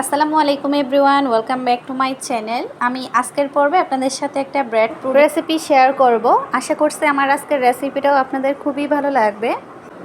আসসালামু আলাইকুম everyone, welcome back to my channel. আমি আজকের পর্বে আপনাদের সাথে একটা ব্রেড রেসিপি শেয়ার করব। আশা করছি আমার আজকের রেসিপিটাও আপনাদের খুবই ভালো লাগবে।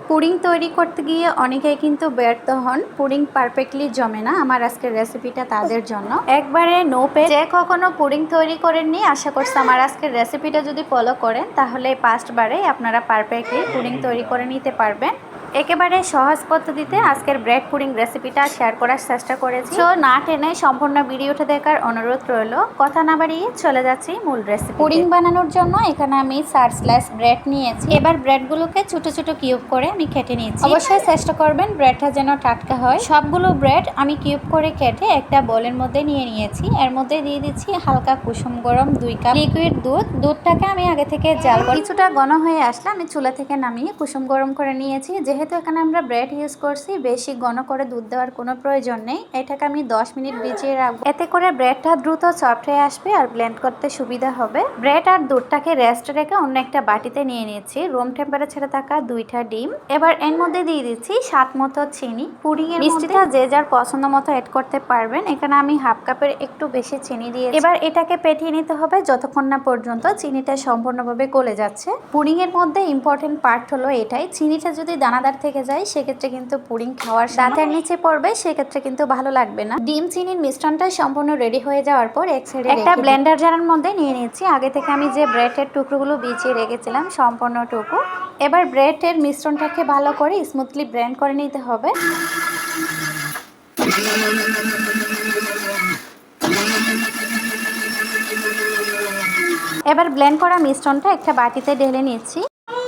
পুডিং তৈরি করতে গিয়ে অনেকেই কিন্তু ব্যর্থ হন। পুডিং পারফেক্টলি জমে না আমার আজকের রেসিপিটা তাদের জন্য। একবারে নো পে যে কখনো পুডিং তৈরি করেননি, আশা করছি আমার আজকের রেসিপিটা যদি ফলো করেন, তাহলে পাঁচবারেই আপনারা পারফেক্টলি পুডিং তৈরি করে নিতে পারবেন। একেবারে সহজ পদ্ধতিতে আজকের ব্রেড পুডিং রেসিপিটা শেয়ার করার চেষ্টা করেছি। তো না টেনে সম্পূর্ণ ভিডিওটা দেখার অনুরোধ রইল। কথা না বাড়িয়ে চলে যাচ্ছি মূল রেসিপি পুডিং বানানোর জন্য এখানে আমি চার স্লাইস ব্রেড নিয়েছি। এবার ব্রেডগুলোকে ছোট ছোট কিউব করে আমি কেটে নিয়েছি। অবশ্যই চেষ্টা করবেন ব্রেডটা যেন টাটকা হয়। সবগুলো ব্রেড আমি কিউব করে কেটে একটা বোলের মধ্যে নিয়ে নিয়েছি। এর মধ্যে দিয়ে দিচ্ছি হালকা কুসুম গরম দুই কাপ লিকুইড দুধ। দুধটাকে আমি আগে থেকে জাল কিছুটা ঘন হয়ে আসলে আমি চুলা থেকে নামিয়ে কুসুম গরম করে নিয়েছি। যেহেতু এখানে আমরা ব্রেড ইউজ করছি বেশি ঘন করে দুধ দেওয়ার কোনো প্রয়োজন নেই। এটাকে আমি 10 মিনিট ভিজিয়ে রাখব। এতে করে ব্রেডটা দ্রুত সফট হয়ে আসবে আর ব্লেন্ড করতে সুবিধা হবে। ব্রেড আর দুধটাকে রেস্ট রেখে অন্য একটা বাটিতে নিয়ে নিয়েছি রুম টেম্পারেচারে থাকা দুইটা ডিম। এবার এর মধ্যে দিয়ে দিচ্ছি সাত মতো চিনি। পুডিং এর মিষ্টিটা যে যার পছন্দ মতো অ্যাড করতে পারবেন। এখানে আমি হাফ কাপের একটু বেশি চিনি দিয়ে এবার এটাকে পেটিয়ে নিতে হবে যতক্ষণ না পর্যন্ত চিনিটা সম্পূর্ণভাবে গলে যাচ্ছে। পুডিং এর মধ্যে ইম্পর্টেন্ট পার্ট হলো এটাই। চিনিটা যদি দানাদার থেকে যায় সেক্ষেত্রে কিন্তু পুরিং খাওয়ার দাঁতের নিচে পড়বে সেক্ষেত্রে কিন্তু ভালো লাগবে না। ডিম চিনির মিশ্রণটা সম্পূর্ণ রেডি হয়ে যাওয়ার পর এক সাইডে একটা ব্লেন্ডার জারের মধ্যে নিয়ে নিচ্ছি আগে থেকে আমি যে ব্রেডের টুকরোগুলো বিছিয়ে রেখেছিলাম সম্পূর্ণ টুকু এবার ব্রেডের মিশ্রণটাকে ভালো করে স্মুথলি ব্লেন্ড করে নিতে হবে। এবার ব্লেন্ড করা মিশ্রণটা একটা বাটিতে ঢেলে নিচ্ছি।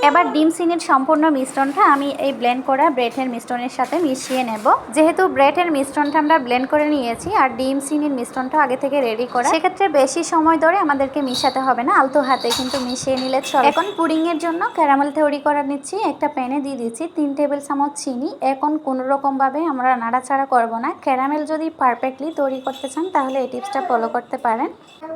এবার ডিম চিনির সম্পূর্ণ মিশ্রণটা আমি এই ব্লেন্ড করা ব্রেডের মিশ্রণের সাথে মিশিয়ে নেব। যেহেতু ব্রেডের মিশ্রণটা আমরা ব্লেন্ড করে নিয়েছি আর ডিম চিনির মিশ্রণটা আগে থেকে রেডি করা, সেক্ষেত্রে বেশি সময় ধরে আমাদেরকে মিশাতে হবে না, আলতো হাতে কিন্তু মিশিয়ে নিলে চলে। এখন পুডিং এর জন্য ক্যারামেল তৈরি করে নিচ্ছি, একটা প্যানে দিয়ে দিচ্ছি তিন টেবিল চামচ চিনি। এখন কোনো রকম ভাবে আমরা নাড়াচাড়া করব না। ক্যারামেল যদি পারফেক্টলি তৈরি করতে চান, তাহলে এই টিপসটা ফলো করতে পারেন।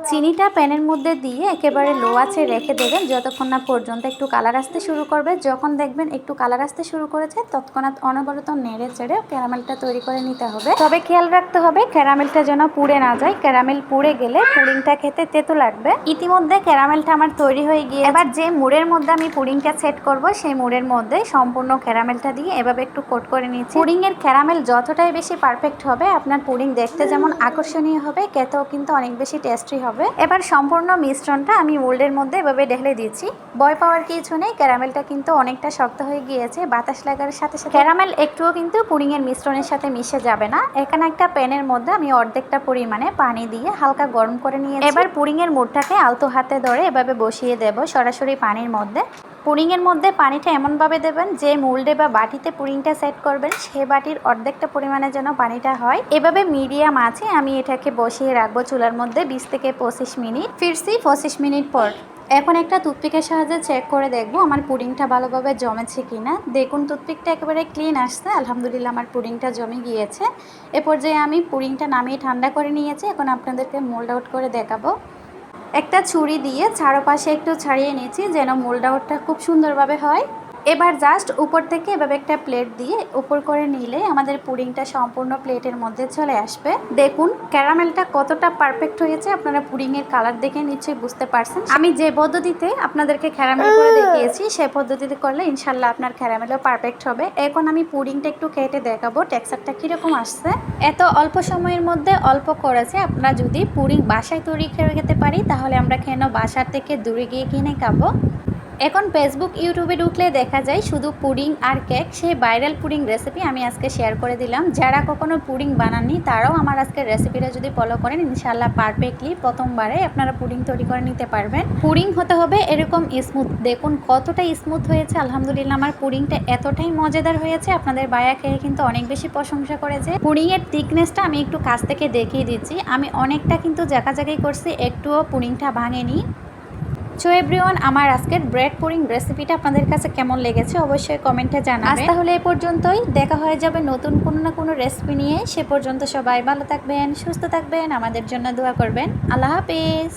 চিনিটা প্যানের মধ্যে দিয়ে একেবারে লো আছে রেখে দেবেন, যতক্ষণ না পর্যন্ত একটু কালার আসতে শুরু করবে, যখন দেখবেন একটু কালার আসতে শুরু করেছে, তৎক্ষণাৎ অনবরত নেড়ে চেড়ে ক্যারামেলটা তৈরি করে নিতে হবে। তবে খেয়াল রাখতে হবে, ক্যারামেলটা যেন পুড়ে না যায়। ক্যারামেল পুড়ে গেলে পুডিংটা খেতে তেতো লাগবে। ইতিমধ্যে ক্যারামেলটা আমার তৈরি হয়ে গিয়ে এবার যে মুড়ের মধ্যে আমি পুডিংটা সেট করব, সেই মুড়ের মধ্যে সম্পূর্ণ ক্যারামেলটা দিয়ে এভাবে একটু কোট করে নিচ্ছি পুডিং এর ক্যারামেল যতটাই বেশি পারফেক্ট হবে, আপনার পুডিং দেখতে যেমন আকর্ষণীয় হবে, খেতেও কিন্তু অনেক বেশি টেস্টি হবে। এবার সম্পূর্ণ মিশ্রণটা আমি মোল্ডের মধ্যে এভাবে ঢেলে দিচ্ছি বয় পাওয়ার কিছু নেই ক্যারামেলটা কিন্তু অনেকটা শক্ত হয়ে গিয়েছে, বাতাস লাগার সাথে সাথে ক্যারামেল একটুও কিন্তু পুডিং এর মিশ্রণের সাথে মিশে যাবে না। এখানে একটা প্যানের মধ্যে আমি অর্ধেকটা পরিমাণে পানি দিয়ে হালকা গরম করে নিয়ে এবার পুডিং এর মুড়টাকে আলতো হাতে ধরে এভাবে বসিয়ে দেব সরাসরি পানির মধ্যে। পুডিংয়ের মধ্যে পানিটা এমনভাবে দেবেন যে মোল্ডে বা বাটিতে পুডিংটা সেট করবেন, সে বাটির অর্ধেকটা পরিমাণে যেন পানিটা হয়। এভাবে মিডিয়াম আছে, আমি এটাকে বসিয়ে রাখব চুলার মধ্যে বিশ থেকে পঁচিশ মিনিট। ফিরছি পঁচিশ মিনিট পর। এখন একটা টুথপিকের সাহায্যে চেক করে দেখব আমার পুডিংটা ভালোভাবে জমেছে কি না দেখুন, টুথপিকটা একেবারে ক্লিন আসছে। আলহামদুলিল্লাহ আমার পুডিংটা জমে গিয়েছে। এ পর্যায়ে আমি পুডিংটা নামিয়ে ঠান্ডা করে নিয়েছি। এখন আপনাদেরকে মোল্ড আউট করে দেখাবো। একটা ছুরি দিয়ে চারপাশে একটু ছাড়িয়ে নিয়েছি যেন মোল্ড আউটটা খুব সুন্দরভাবে হয়। এবার জাস্ট উপর থেকে এভাবে একটা প্লেট দিয়ে উপর করে নিলে আমাদের পুডিংটা সম্পূর্ণ প্লেটের মধ্যে চলে আসবে। দেখুন ক্যারামেলটা কতটা পারফেক্ট হয়েছে। আপনারা পুডিংয়ের কালার দেখে নিশ্চয়ই বুঝতে পারছেন। আমি যে পদ্ধতিতে আপনাদেরকে ক্যারামেল করে দেখিয়েছি সেই পদ্ধতিতে করলে ইনশাল্লাহ আপনার ক্যারামেলও পারফেক্ট হবে। এখন আমি পুডিংটা একটু কেটে দেখাবো টেক্সচারটা কীরকম আসছে। এত অল্প সময়ের মধ্যে অল্প করেছে। আপনারা যদি পুডিং বাসায় তৈরি করে খেতে পারি তাহলে আমরা কেন বাসার থেকে দূরে গিয়ে কিনে খাব? এখন ফেসবুক ইউটিউবে ঢুকলে দেখা যায় শুধু পুডিং আর কেক। সেই ভাইরাল পুডিং রেসিপি আমি আজকে শেয়ার করে দিলাম। যারা কখনো পুডিং বানাননি, তারাও আমার আজকের রেসিপিটা যদি ফলো করেন ইনশাল্লাহ পারফেক্টলি প্রথমবারে আপনারা পুডিং তৈরি করে নিতে পারবেন। পুডিং হতে হবে এরকম স্মুথ দেখুন কতটা স্মুথ হয়েছে, আলহামদুলিল্লাহ আমার পুডিংটা এতটাই মজাদার হয়েছে। আপনাদের বায়া খেয়ে কিন্তু অনেক বেশি প্রশংসা করেছে। পুডিংয়ের থিকনেসটা আমি একটু কাছ থেকে দেখিয়ে দিচ্ছি। আমি অনেকটা কিন্তু জায়গায় করছি, একটুও পুডিংটা ভাঙেনি। সো এভরিওয়ান, আমার আজকের ব্রেড পুরিং রেসিপিটা আপনাদের কাছে কেমন লেগেছে অবশ্যই কমেন্টে জানাবেন। আজ তাহলে এ পর্যন্তই। দেখা হয়ে যাবে নতুন কোনো না কোনো রেসিপি নিয়ে। সে পর্যন্ত সবাই ভালো থাকবেন, সুস্থ থাকবেন, আমাদের জন্য দোয়া করবেন। আল্লাহ হাফিজ।